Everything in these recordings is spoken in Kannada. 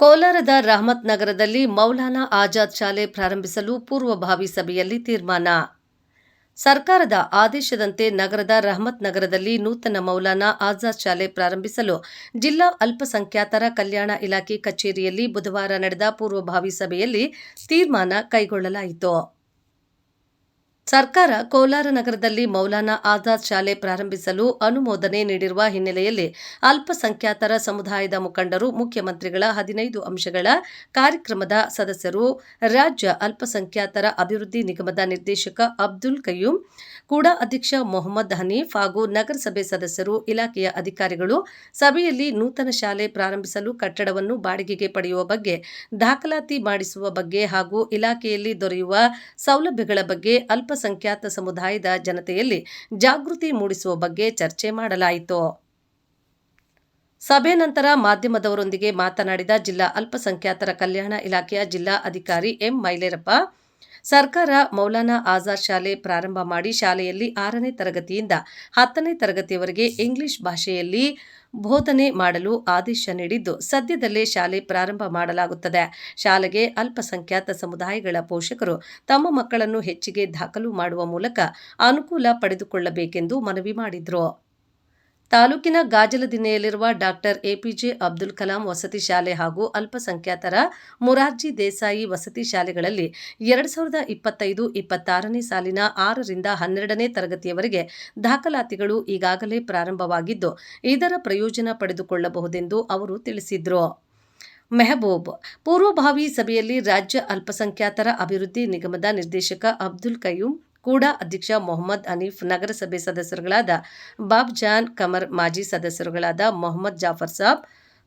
ಕೋಲಾರದ ರಹಮತ್ ನಗರದಲ್ಲಿ ಮೌಲಾನಾ ಆಜಾದ್ ಶಾಲೆ ಪ್ರಾರಂಭಿಸಲು ಪೂರ್ವಭಾವಿ ಸಭೆಯಲ್ಲಿ ತೀರ್ಮಾನ. ಸರ್ಕಾರದ ಆದೇಶದಂತೆ ನಗರದ ರಹಮತ್ ನಗರದಲ್ಲಿ ನೂತನ ಮೌಲಾನಾ ಆಜಾದ್ ಶಾಲೆ ಪ್ರಾರಂಭಿಸಲು ಜಿಲ್ಲಾ ಅಲ್ಪಸಂಖ್ಯಾತರ ಕಲ್ಯಾಣ ಇಲಾಖೆ ಕಚೇರಿಯಲ್ಲಿ ಬುಧವಾರ ನಡೆದ ಪೂರ್ವಭಾವಿ ಸಭೆಯಲ್ಲಿ ತೀರ್ಮಾನ ಕೈಗೊಳ್ಳಲಾಯಿತು. ಸರ್ಕಾರ ಕೋಲಾರ ನಗರದಲ್ಲಿ ಮೌಲಾನಾ ಆಜಾದ್ ಶಾಲೆ ಪ್ರಾರಂಭಿಸಲು ಅನುಮೋದನೆ ನೀಡಿರುವ ಹಿನ್ನೆಲೆಯಲ್ಲಿ ಅಲ್ಪಸಂಖ್ಯಾತರ ಸಮುದಾಯದ ಮುಖಂಡರು, ಮುಖ್ಯಮಂತ್ರಿಗಳ ಹದಿನೈದು ಅಂಶಗಳ ಕಾರ್ಯಕ್ರಮದ ಸದಸ್ಯರು, ರಾಜ್ಯ ಅಲ್ಪಸಂಖ್ಯಾತರ ಅಭಿವೃದ್ಧಿ ನಿಗಮದ ನಿರ್ದೇಶಕ ಅಬ್ದುಲ್ ಕಯ್ಯೂಮ್ ಕೂಡ ಅಧ್ಯಕ್ಷ ಮೊಹಮ್ಮದ್ ಹನೀಫ್ ಹಾಗೂ ನಗರಸಭೆ ಸದಸ್ಯರು, ಇಲಾಖೆಯ ಅಧಿಕಾರಿಗಳು ಸಭೆಯಲ್ಲಿ ನೂತನ ಶಾಲೆ ಪ್ರಾರಂಭಿಸಲು ಕಟ್ಟಡವನ್ನು ಬಾಡಿಗೆಗೆ ಪಡೆಯುವ ಬಗ್ಗೆ, ದಾಖಲಾತಿ ಮಾಡಿಸುವ ಬಗ್ಗೆ ಹಾಗೂ ಇಲಾಖೆಯಲ್ಲಿ ದೊರೆಯುವ ಸೌಲಭ್ಯಗಳ ಬಗ್ಗೆ ಅಲ್ಪಸಂಖ್ಯಾತ ಸಮುದಾಯದ ಜನತೆಯಲ್ಲಿ ಜಾಗೃತಿ ಮೂಡಿಸುವ ಬಗ್ಗೆ ಚರ್ಚೆ ಮಾಡಲಾಯಿತು. ಸಭೆ ನಂತರ ಮಾಧ್ಯಮದವರೊಂದಿಗೆ ಮಾತನಾಡಿದ ಜಿಲ್ಲಾ ಅಲ್ಪಸಂಖ್ಯಾತರ ಕಲ್ಯಾಣ ಇಲಾಖೆಯ ಜಿಲ್ಲಾ ಅಧಿಕಾರಿ ಎಂ ಮೈಲೇರಪ್ಪ, ಸರ್ಕಾರ ಮೌಲಾನಾ ಆಜಾದ್ ಶಾಲೆ ಪ್ರಾರಂಭ ಮಾಡಿ ಶಾಲೆಯಲ್ಲಿ ಆರನೇ ತರಗತಿಯಿಂದ ಹತ್ತನೇ ತರಗತಿಯವರೆಗೆ ಇಂಗ್ಲಿಷ್ ಭಾಷೆಯಲ್ಲಿ ಬೋಧನೆ ಮಾಡಲು ಆದೇಶ ನೀಡಿದ್ದು ಸದ್ಯದಲ್ಲೇ ಶಾಲೆ ಪ್ರಾರಂಭ ಮಾಡಲಾಗುತ್ತದೆ. ಶಾಲೆಗೆ ಅಲ್ಪಸಂಖ್ಯಾತ ಸಮುದಾಯಗಳ ಪೋಷಕರು ತಮ್ಮ ಮಕ್ಕಳನ್ನು ಹೆಚ್ಚಿಗೆ ದಾಖಲು ಮಾಡುವ ಮೂಲಕ ಅನುಕೂಲ ಪಡೆದುಕೊಳ್ಳಬೇಕೆಂದು ಮನವಿ ಮಾಡಿದರು. ತಾಲೂಕಿನ ಗಾಜಲದಿನ್ನೆಯಲ್ಲಿರುವ ಡಾಕ್ಟರ್ ಎಪಿಜೆ ಅಬ್ದುಲ್ ಕಲಾಂ ವಸತಿ ಶಾಲೆ ಹಾಗೂ ಅಲ್ಪಸಂಖ್ಯಾತರ ಮುರಾರ್ಜಿ ದೇಸಾಯಿ ವಸತಿ ಶಾಲೆಗಳಲ್ಲಿ ಎರಡು ಸಾವಿರದ ಇಪ್ಪತ್ತೈದು ಇಪ್ಪತ್ತಾರನೇ ಸಾಲಿನ ಆರರಿಂದ ಹನ್ನೆರಡನೇ ತರಗತಿಯವರೆಗೆ ದಾಖಲಾತಿಗಳು ಈಗಾಗಲೇ ಪ್ರಾರಂಭವಾಗಿದ್ದು, ಇದರ ಪ್ರಯೋಜನ ಪಡೆದುಕೊಳ್ಳಬಹುದೆಂದು ಅವರು ತಿಳಿಸಿದರು. ಮೆಹಬೂಬ್, ಪೂರ್ವಭಾವಿ ಸಭೆಯಲ್ಲಿ ರಾಜ್ಯ ಅಲ್ಪಸಂಖ್ಯಾತರ ಅಭಿವೃದ್ಧಿ ನಿಗಮದ ನಿರ್ದೇಶಕ ಅಬ್ದುಲ್ ಕಯ್ಯೂಂ ಕೂಡ ಅಧ್ಯಕ್ಷ ಮೊಹಮ್ಮದ್ ಹನೀಫ್ ನಗರಸಭೆ ಸದಸ್ಯರುಗಳಾದ ಬಾಬ್ ಜಾನ್ ಕಮರ್ ಮಾಜಿ ಸದಸ್ಯರುಗಳಾದ ಮೊಹಮ್ಮದ್ ಜಾಫರ್ ಸಾಬ್,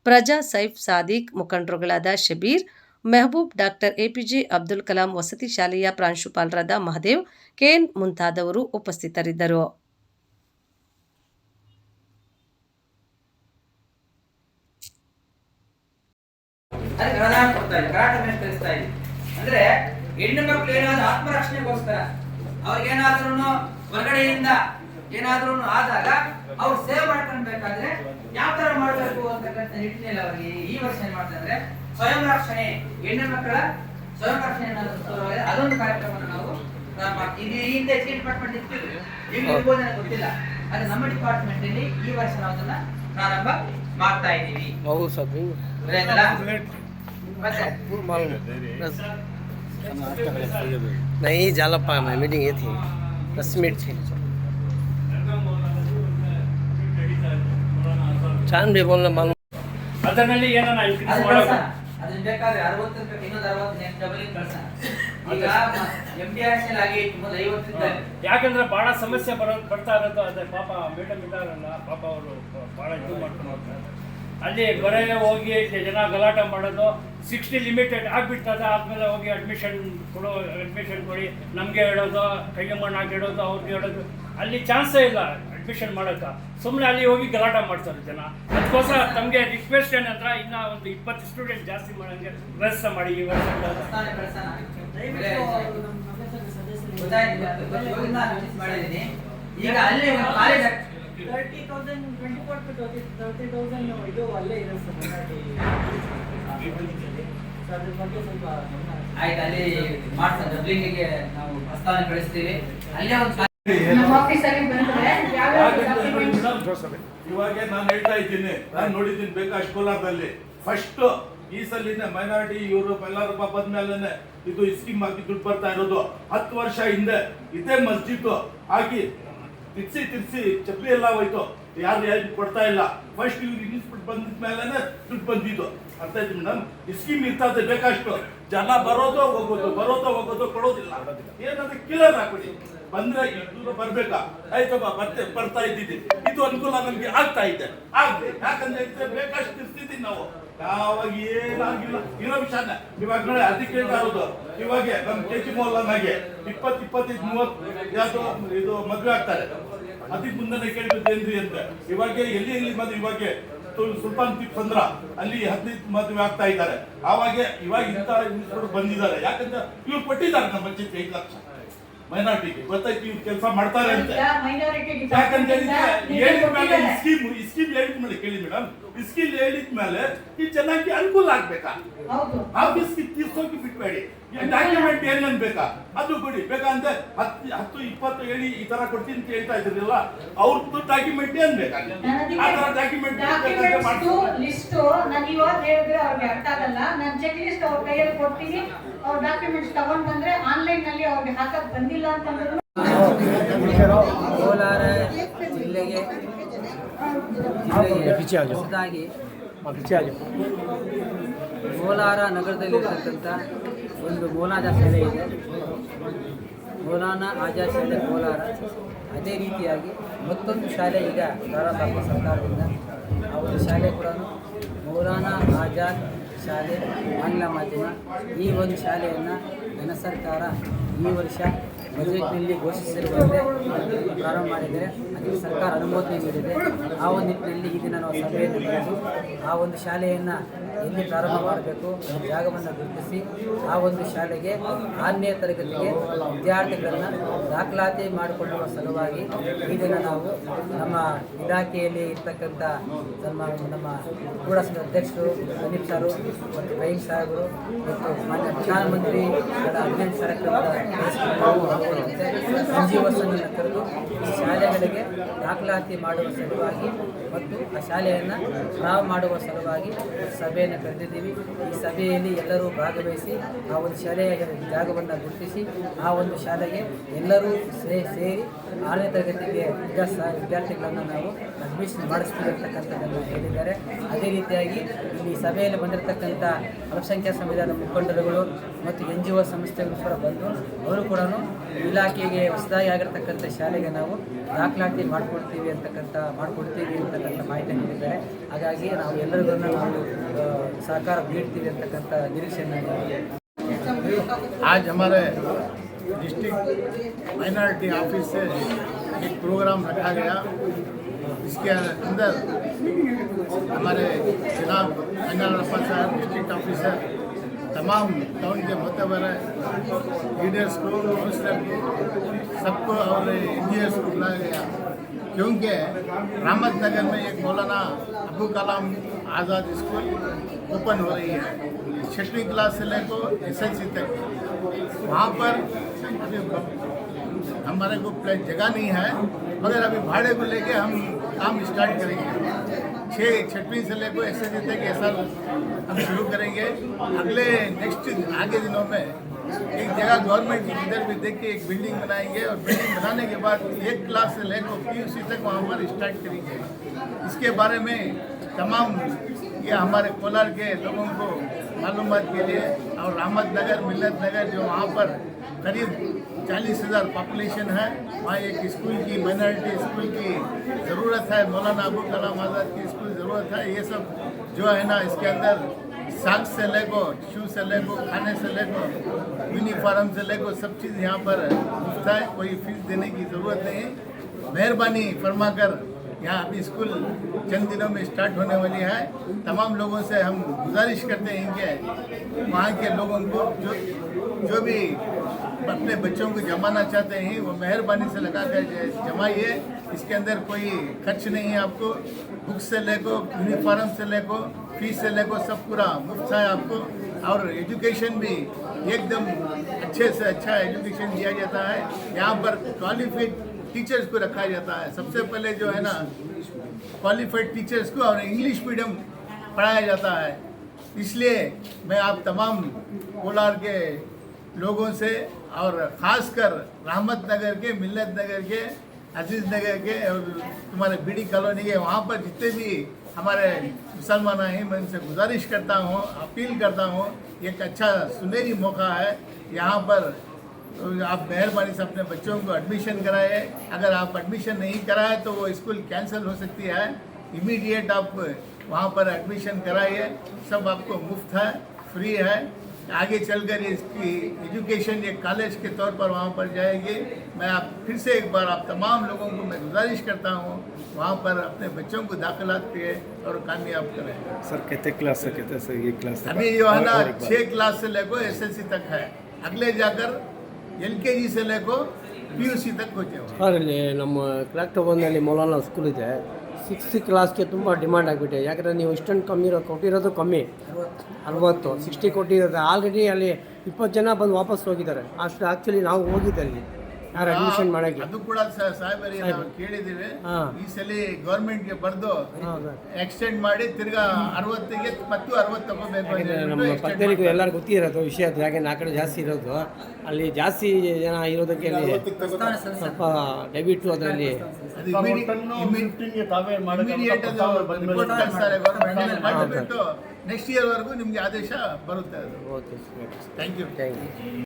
ಪ್ರಜಾ ಸೈಫ್ ಸಾದಿಕ್ ಮುಖಂಡರುಗಳಾದ ಶಬೀರ್, ಮೆಹಬೂಬ್ ಡಾಕ್ಟರ್ ಎಪಿಜೆ ಅಬ್ದುಲ್ ಕಲಾಂ ವಸತಿ ಶಾಲೆಯ ಪ್ರಾಂಶುಪಾಲರಾದ ಮಹದೇವ್ ಕೇನ್ ಮುಂತಾದವರು ಉಪಸ್ಥಿತರಿದ್ದರು. ಅಂದ್ರೆ ಹೆಣ್ಣು ಮಕ್ಕಳು ಏನಾದ್ರು ಆತ್ಮರಕ್ಷಣೆಗೋಸ್ಕರ ಅವ್ರಿಗೇನಾದ್ರೂ ಹೊರಗಡೆಯಿಂದ ಏನಾದ್ರೂ ಆದಾಗ ಅವ್ರು ಸೇವ್ ಮಾಡ್ಕೊಳ್ಬೇಕಾದ್ರೆ ಯಾವ ತರ ಮಾಡಬೇಕು ಅಂತಕ್ಕಂಥ ನಿಟ್ಟಿನಲ್ಲಿ ಅವರಿಗೆ ಈ ವರ್ಷ ಏನ್ ಮಾಡ್ತಂದ್ರೆ ಸ್ವಯಂ ರಕ್ಷಣೆ ಹೆಣ್ಣು ಮಕ್ಕಳ ಸ್ವಯಂ ರಕ್ಷಣೆ ಅದೊಂದು ಕಾರ್ಯಕ್ರಮವನ್ನು ನಾವು ಇದು ಹಿಂದೆ ಎಚ್ ಡಿಪಾರ್ಟ್ಮೆಂಟ್ ಇರ್ತೀವಿ ಗೊತ್ತಿಲ್ಲ. ಅದು ನಮ್ಮ ಡಿಪಾರ್ಟ್ಮೆಂಟ್ ಅಲ್ಲಿ ಈ ವರ್ಷ ನಾವು ಅದನ್ನ ಪ್ರಾರಂಭ ಮಾಡ್ತಾ ಇದ್ದೀವಿ. ಮತ್ತೆ? નહીં જાલપ્પા ಮೀಟಿಂಗ್ ಏತಿ એ થી દસ મિનિટ मालूम ಚಾನ್ ಬಿ ಬೋಲ್ನ ಮಾಲ್ ಅದರಲ್ಲಿ ಏನನ್ನ ಅದನ್ನ ಬೇಕಾದ್ರೆ ಅರವತ್ತು ರೂಪಾಯಿ ಇನ್ನೊಂದು ಅರವತ್ತು ನೆಕ್ಸ್ಟ್ ಡಬಲ್ ಕಳ್ಸೋಣ ಈಗ ಎಂ ಬಿ ಲಾಗಿ ಎಲ್ ಆಗಿ ಯಾಕಂದ್ರೆ ಬಹಳ ಸಮಸ್ಯೆ ಬರೋ ಬರ್ತಾ ಇರುತ್ತೋ ಅದೇ ಪಾಪ ಮೇಡಮ್ ಇದ್ದಾರಲ್ಲ ಪಾಪ ಅವರು ಬಹಳ ಇದು ಮಾಡ್ಕೊಂಡು ಹೋಗ್ತಾರೆ ಅಲ್ಲಿ ಬರೇ ಹೋಗಿ ಜನ ಗಲಾಟೆ ಮಾಡೋದು ಸಿಕ್ಸ್ಟಿ ಲಿಮಿಟೆಡ್ ಆಗಿಬಿಡ್ತದೆ ಆದಮೇಲೆ ಹೋಗಿ ಅಡ್ಮಿಷನ್ ಕೊಡೋ ಅಡ್ಮಿಷನ್ ಕೊಡಿ ನಮಗೆ ಹೇಳೋದು ಕೈಗೆ ಮಣ್ಣು ಹಾಕಿ ಹೇಳೋದು ಅವ್ರಿಗೆ ಹೇಳೋದು. ಅಲ್ಲಿ ಚಾನ್ಸೇ ಇಲ್ಲ ಅಡ್ಮಿಷನ್ ಮಾಡೋಕೆ. ಸುಮ್ಮನೆ ಅಲ್ಲಿ ಹೋಗಿ ಗಲಾಟೆ ಮಾಡ್ತಾರೆ ಜನ. ಅದಕ್ಕೋಸ್ಕರ ತಮಗೆ ರಿಕ್ವೆಸ್ಟ್ ಏನಂದ್ರೆ ಇನ್ನ ಒಂದು ಇಪ್ಪತ್ತು ಸ್ಟೂಡೆಂಟ್ ಜಾಸ್ತಿ ಮಾಡೋಂಗೆ ವ್ಯವಸ್ಥೆ ಮಾಡಿ ಈ ವರ್ಷ. ಈಗ ಅಲ್ಲಿ ಒಂದು college thirty thousand twenty four thirty thirty thousand ಇದು ಅಲ್ಲೇ ಸರ್ ಸ್ವಲ್ಪ. ಆಯ್ತು ಅಲ್ಲಿ ಮಾಡ್ತಾರೆ ನಾವು ಪ್ರಸ್ತಾವನೆ ಕಳಿಸ್ತೀವಿ ಅಲ್ಲೇ ಒಂದು ಇವಾಗ ನಾನು ಹೇಳ್ತಾ ಇದ್ದೀನಿ, ನಾನು ನೋಡಿದ್ದೀನಿ ಬೇಕಾಶ್ ಕೋಲಾರದಲ್ಲಿ ಫಸ್ಟ್ ಈ ಸಲಿನ ಮೈನಾರಿಟಿ ಯುರೋಪ್ ಎಲ್ಲರೂ ಬಂದ್ಮೇಲೆ ಇದು ಸ್ಕೀಮ್ ಹಾಕಿ ದುಡ್ಡು ಬರ್ತಾ ಇರೋದು. ಹತ್ತು ವರ್ಷ ಹಿಂದೆ ಇದೇ ಮಸ್ಜಿದ್ ಹಾಕಿ ತಿರ್ಸಿ ತಿರ್ಸಿ, ಚಪ್ಪಲಿ ಎಲ್ಲ ಹೋಯ್ತು. ಯಾರು ಯಾರು ಕೊಡ್ತಾ ಇಲ್ಲ. ಫಸ್ಟ್ ಇವ್ರು ಇನ್ಸ್ಬಿಟ್ಟು ಬಂದಿದ್ಮೇಲೆ ದುಡ್ಡು ಬಂದಿದ್ದು. ಅರ್ಥ ಆಯ್ತು ಮೇಡಮ್ ಈ ಸ್ಕೀಮ್ ಇರ್ತದೆ ಬೇಕಷ್ಟು ಜನ ಬರೋದು ಹೋಗೋದು ಬರೋದು ಹೋಗೋದು ಕೊಡೋದಿಲ್ಲ. ಏನಾದ್ರೆ ಕಿಲರ್ ಹಾಕೊಡಿ ಬಂದ್ರೆ ದೂರ ಬರ್ಬೇಕಾ? ಆಯ್ತಪ್ಪ ಬರ್ತೆ, ಬರ್ತಾ ಇದ್ದಿದ್ದಿ ಇದು ಅನುಕೂಲ ನಮ್ಗೆ ಆಗ್ತಾ ಇದೆ. ಆಗ್ಲಿ, ಯಾಕಂದ್ರೆ ಬೇಕಷ್ಟು ಇರ್ತಿದ್ದೀವಿ ನಾವು. ಯಾವಾಗ ಏನಾಗಿಲ್ಲ ಇರೋ ವಿಷಯನ. ಇವಾಗ ನೋಡಿ, ಅದಕ್ಕೆ ಇರೋದು. ಇವಾಗ ನಮ್ ಕೆ ಜಿ ಅನ್ನಾಗೆ ಇಪ್ಪತ್ ಇಪ್ಪತ್ತೈದು, ಮೂವತ್ತು, ಯಾವ್ದು ಇದು ಮದ್ವೆ ಆಗ್ತಾರೆ. ಅದಕ್ಕೆ ಮುಂದೆ ಕೇಳಿದ್ದೇನ್ರಿ ಅಂತ. ಇವಾಗ ಎಲ್ಲಿ ಎಲ್ಲಿ ಮದ್ವೆ, ಇವಾಗ ಸುಲ್ತಾನ್ ಟಿಪ್ ಸಂದ್ರ, ಅಲ್ಲಿ ಹದಿನೈದು ಮದುವೆ ಆಗ್ತಾ ಇದ್ದಾರೆ. ಆವಾಗ ಇವಾಗ ಇಂಥ ಬಂದಿದ್ದಾರೆ. ಯಾಕಂದ್ರೆ ಇವ್ರು ಕೊಟ್ಟಿದ್ದಾರೆ ನಮ್ಮ ಐದು ಲಕ್ಷ. ಮೈನಾರಿಟಿಗೆ. ಗೊತ್ತಾಯ್ತು ಕೆಲಸ ಮಾಡ್ತಾರೆ ಅಂತ. ಯಾಕಂತ ಹೇಳಿದ ಮೇಲೆ ಈ ಸ್ಕೀಮ್ ಈ ಸ್ಕೀಮ್ ಹೇಳಿದ ಮೇಲೆ ಕೇಳಿ ಮೇಡಮ್ ಈ ಸ್ಕೀಮ್ ಹೇಳಿದ ಮೇಲೆ ಈ ಚೆನ್ನಾಗಿ ಅನುಕೂಲ ಆಗ್ಬೇಕಾ? ಆಫೀಸ್ಗೆ ತೀರ್ಸೋಕೆ ಬಿಟ್ಬೇಡಿ. ಡಾಕ್ಯುಮೆಂಟ್ ಏನೇನ್ ಬೇಕಾ? ಅದು ಕೊಡಿ. ಬೇಕಂದ್ರೆ ಹತ್ತು ಹತ್ತು ಇಪ್ಪತ್ತು ಹೇಳಿ ಈ ತರ ಕೊಡ್ತೀನಿ ಅಂತ ಹೇಳ್ತಾ ಇದ್ರಲ್ಲ ಅವ್ರದ್ದು ಡಾಕ್ಯುಮೆಂಟ್ ಏನ್ ಬೇಕಾ? ಆ ತರ ಡಾಕ್ಯುಮೆಂಟ್ ಲಿಸ್ಟ್ ನಾನು ಇವಾಗ ಹೇಳಿದ್ರೆ ಅವ್ರಿಗೆ ಅರ್ಥ ಆಗಲ್ಲ. ನಾನು ಚೆಕ್ ಲಿಸ್ಟ್ ಅವ್ರ ಕೈಯಲ್ಲಿ ಕೊಡ್ತೀನಿ. ಅವ್ರ ಡಾಕ್ಯುಮೆಂಟ್ಸ್ ತಗೊಂಡ್ ಬಂದ್ರೆ ಆನ್ಲೈನ್ನಲ್ಲಿ ಅವ್ರಿಗೆ ಹಾಕಕ್ ಬಂದಿಲ್ಲ ಅಂತಂದ್ರು. ಕೋಲಾರ ಜಿಲ್ಲೆಗೆ ಹೊಸದಾಗಿ ಕೋಲಾರ ನಗರದಲ್ಲಿರ್ತಕ್ಕಂಥ ಒಂದು ಮೌಲಾನ ಶಾಲೆ ಇದೆ. ಮೌಲಾನ ಆಜಾದ್ ಶಾಲೆ ಕೋಲಾರ. ಅದೇ ರೀತಿಯಾಗಿ ಮತ್ತೊಂದು ಶಾಲೆ ಈಗ ಪ್ರಾರಂಭ ಸರ್ಕಾರದಿಂದ. ಆ ಒಂದು ಶಾಲೆ ಕೂಡ ಮೌಲಾನ ಆಜಾದ್ ಶಾಲೆ ಆಂಗ್ಲ ಮಾಧ್ಯಮ ಈ ಒಂದು ಶಾಲೆಯನ್ನು ಜನ ಸರ್ಕಾರ ಈ ವರ್ಷ ಬಜೆಟ್ನಲ್ಲಿ ಘೋಷಿಸಿರುವಂತೆ ಪ್ರಾರಂಭ ಮಾಡಿದರೆ ಅದಕ್ಕೆ ಸರ್ಕಾರ ಅನುಮೋದನೆ ನೀಡಿದೆ. ಆ ಒಂದು ನಿಟ್ಟಿನಲ್ಲಿ ಈ ದಿನ ನಾವು ಸಭೆಯನ್ನು ನಡೆದು ಆ ಒಂದು ಶಾಲೆಯನ್ನು ಎಲ್ಲಿ ಪ್ರಾರಂಭ ಮಾಡಬೇಕು ಜಾಗವನ್ನು ಗುರುತಿಸಿ ಆ ಒಂದು ಶಾಲೆಗೆ ಆರನೇ ತರಗತಿಗೆ ವಿದ್ಯಾರ್ಥಿಗಳನ್ನು ದಾಖಲಾತಿ ಮಾಡಿಕೊಳ್ಳುವ ಸಲುವಾಗಿ ಈ ದಿನ ನಾವು ನಮ್ಮ ಇಲಾಖೆಯಲ್ಲಿ ಇರ್ತಕ್ಕಂಥ ನಮ್ಮ ನಮ್ಮ ಕೂಡ ಅಧ್ಯಕ್ಷರು ಸಂದೀಪ್ ಸಾರು, ಮತ್ತು ಪ್ರೈಮ್ ಸಾಹೇಬರು ಮತ್ತು ಮಾನ್ಯ ಪ್ರಧಾನಮಂತ್ರಿ ಅಭಿನಂದ ಕಾರ್ಯಕ್ರಮದ ಒಸ್ಸನ್ನು ಕರೆದು ಈ ಶಾಲೆಗಳಿಗೆ ದಾಖಲಾತಿ ಮಾಡುವ ಸಲುವಾಗಿ ಮತ್ತು ಆ ಶಾಲೆಯನ್ನು ಪ್ರಾರಂಭ ಮಾಡುವ ಸಲುವಾಗಿ ಸಭೆಯನ್ನು ಕರೆದಿದ್ದೀವಿ. ಈ ಸಭೆಯಲ್ಲಿ ಎಲ್ಲರೂ ಭಾಗವಹಿಸಿ ಆ ಒಂದು ಶಾಲೆಯ ಜಾಗವನ್ನು ಗುರುತಿಸಿ ಆ ಒಂದು ಶಾಲೆಗೆ ಎಲ್ಲರೂ ಸೇ, ಸೇರಿ ಆರನೇ ತರಗತಿಗೆ ವಿದ್ಯಾಸ ವಿದ್ಯಾರ್ಥಿಗಳನ್ನು ನಾವು ಅಡ್ಮಿಷನ್ ಮಾಡಿಸ್ತೀವಿ ಅಂತಕ್ಕಂಥದ್ದನ್ನು ಹೇಳಿದ್ದಾರೆ. ಅದೇ ರೀತಿಯಾಗಿ ಇಲ್ಲಿ ಸಭೆಯಲ್ಲಿ ಬಂದಿರತಕ್ಕಂಥ ಅಲ್ಪಸಂಖ್ಯಾತ ಸಂವಿಧಾನ ಮುಖಂಡರುಗಳು ಮತ್ತು ಎನ್ ಜಿ ಒ ಸಂಸ್ಥೆಗಳು ಕೂಡ ಬಂದು ಅವರು ಕೂಡ ಇಲಾಖೆಗೆ ಹೊಸದಾಗಿ ಆಗಿರ್ತಕ್ಕಂಥ ಶಾಲೆಗೆ ನಾವು ದಾಖಲಾತಿ ಮಾಡಿಕೊಡ್ತೀವಿ ಅಂತಕ್ಕಂಥ ಮಾಡಿಕೊಡ್ತೀವಿ ಅಂತಕ್ಕಂಥ ಮಾಹಿತಿ ನೀಡಿದ್ದಾರೆ ಹಾಗಾಗಿ ನಾವು ಎಲ್ಲರಿಗೂ ನಾವು ಆ, ಸಹಕಾರ ನೀಡ್ತೀವಿ ಅಂತಕ್ಕಂಥ ನಿರೀಕ್ಷೆಯನ್ನು ನಾವು आज हमारे डिस्ट्रिक्ट माइनॉरिटी ऑफिस से एक प्रोग्राम रखा गया इसके अंदर हमारे जनाब अंजन रफा साहब डिस्ट्रिक्ट ऑफिसर तमाम टाउन के मोतबर लीडर्स को काउंसलर को, सबको और एन को बुलाया गया। क्योंकि रामत नगर में एक मौलाना अबू कलाम आज़ाद स्कूल ओपन हो रही है। छठवीं क्लास से लेकर एस तक। वहाँ पर अभी हमारे को प्लेट जगह नहीं है, मगर अभी भाड़े को लेके हम काम स्टार्ट करेंगे। छः छठवीं से लेकर एस तक ये साल हम शुरू करेंगे। अगले नेक्स्ट आगे दिनों में एक जगह गवर्नमेंट की इधर भी देख के एक बिल्डिंग बनाएँगे और बिल्डिंग बनाने के बाद एक क्लास से लेकर पी यू तक वहाँ पर स्टार्ट करेंगे। इसके बारे में तमाम ये हमारे कोलार के लोगों को मालूम के लिए और रहमत नगर मिलत नगर जो वहाँ पर करीब चालीस हज़ार पॉपुलेशन है, वहाँ एक स्कूल की माइनॉरिटी स्कूल की ज़रूरत है। मौलाना अबू कलाम आज़ाद की स्कूल ज़रूरत है। ये सब जो है ना, इसके अंदर साग से लेको शू से लेको खाने से लेको यूनिफॉर्म से लेको सब चीज़ यहाँ पर है। कोई फ़ीस देने की ज़रूरत नहीं है। मेहरबानी फरमा कर यहाँ अभी स्कूल चंद दिनों में स्टार्ट होने वाली है। तमाम लोगों से हम गुजारिश करते हैं कि वहाँ के लोगों को जो जो भी अपने बच्चों को जमाना चाहते हैं, वो मेहरबानी से लगा कर जमाइए। इसके अंदर कोई खर्च नहीं है आपको। बुक से लेको, यूनिफॉर्म से लेको, फ़ीस से लेको, सब पूरा मुफ़्त है आपको। और एजुकेशन भी एकदम अच्छे से अच्छा एजुकेशन दिया जाता है। यहाँ पर क्वालिफाइड टीचर्स को रखा जाता है। सबसे पहले जो है ना क्वालिफाइड टीचर्स को और इंग्लिश मीडियम पढ़ाया जाता है। इसलिए मैं आप तमाम कोलार के लोगों से और ख़ासकर रहमत नगर के मिल्लत नगर के अज़ीज़ नगर के और तुम्हारे बीडी कॉलोनी के, वहाँ पर जितने भी हमारे मुसलमान हैं, मैं उनसे गुजारिश करता हूँ, अपील करता हूँ, एक अच्छा सुनहरी मौका है। यहाँ पर तो आप मेहरबानी से अपने बच्चों को एडमिशन कराए। अगर आप एडमिशन नहीं कराए तो वो स्कूल कैंसिल हो सकती है। इमीडिएट आप वहाँ पर एडमिशन कराइए। सब आपको मुफ़्त है फ्री है। आगे चलकर इसकी एजुकेशन एक कॉलेज के तौर पर वहाँ पर जाएगी। मैं आप फिर से एक बार आप तमाम लोगों को मैं गुजारिश करता हूँ वहाँ पर अपने बच्चों को दाखिला किए और कामयाब करें। सर कहते क्लास से कहते सर ये क्लास अभी जो है ना छः क्लास से लेको एस तक है। अगले जाकर एल से लेको ಪಿ ಯು ಸಿ ಇಲ್ಲಿ ನಮ್ಮ ಕ್ಲಾಕ್ ಟೌನಲ್ಲಿ ಮೊಲಾಲ ಸ್ಕೂಲ್ ಇದೆ. ಸಿಕ್ಸ್ತ್ ಕ್ಲಾಸ್ಗೆ ತುಂಬ ಡಿಮ್ಯಾಂಡ್ ಆಗಿಬಿಟ್ಟೆ ಯಾಕಂದರೆ ನೀವು ಇಷ್ಟೊಂದು ಕಮ್ಮಿ ಇರೋ ಕೊಟ್ಟಿರೋದು ಕಮ್ಮಿ. ಅರವತ್ತು ಸಿಕ್ಸ್ಟಿ ಕೊಟ್ಟಿರೋದು. ಆಲ್ರೆಡಿ ಅಲ್ಲಿ ಇಪ್ಪತ್ತು ಜನ ಬಂದು ವಾಪಸ್ ಹೋಗಿದ್ದಾರೆ. ಅಷ್ಟು ಆ್ಯಕ್ಚುಲಿ ನಾವು ಹೋಗಿದ್ದೆ ಅಲ್ಲಿ. ಯಾರು ಅಡ್ಮಿಷನ್ ಮಾಡಕ್ಕೆ? ಅದು ಕೂಡ ಸಾಹೇಬರಿ ಸಾಹೇಬರಿಗೆ ನಾವು ಕೇಳಿದ್ದೀವಿ. ಹಾ. ಈ ಸಲ ಗೌರ್ಮೆಂಟ್ಗೆ ಬರೆದು ಎಕ್ಸ್ಟೆಂಡ್ ಮಾಡಿ ತಿರ್ಗಾ ಅರವತ್ತಿಗೆ ಮತ್ತು ಅರವತ್ತು ತಗೋಬೇಕು ನಮ್ಮ ಪಕ್ಕದಲ್ಲಿ ಎಲ್ಲರೂ ಗೊತ್ತಿರೋದು ವಿಷಯ ಅದು. ಯಾಕೆ ಆ ಕಡೆ ಜಾಸ್ತಿ ಇರೋದು. ಅಲ್ಲಿ ಜಾಸ್ತಿ ಜನ ಇರೋದಕ್ಕೆ ಅಲ್ಲಿ ಸ್ವಲ್ಪ ದಯವಿಟ್ಟು ಅದರಲ್ಲಿ ನೆಕ್ಸ್ಟ್ ಇಯರ್ ವರೆಗೂ ನಿಮ್ಗೆ ಆದೇಶ ಬರುತ್ತೆ ಅದು. Okay. Thank you thank you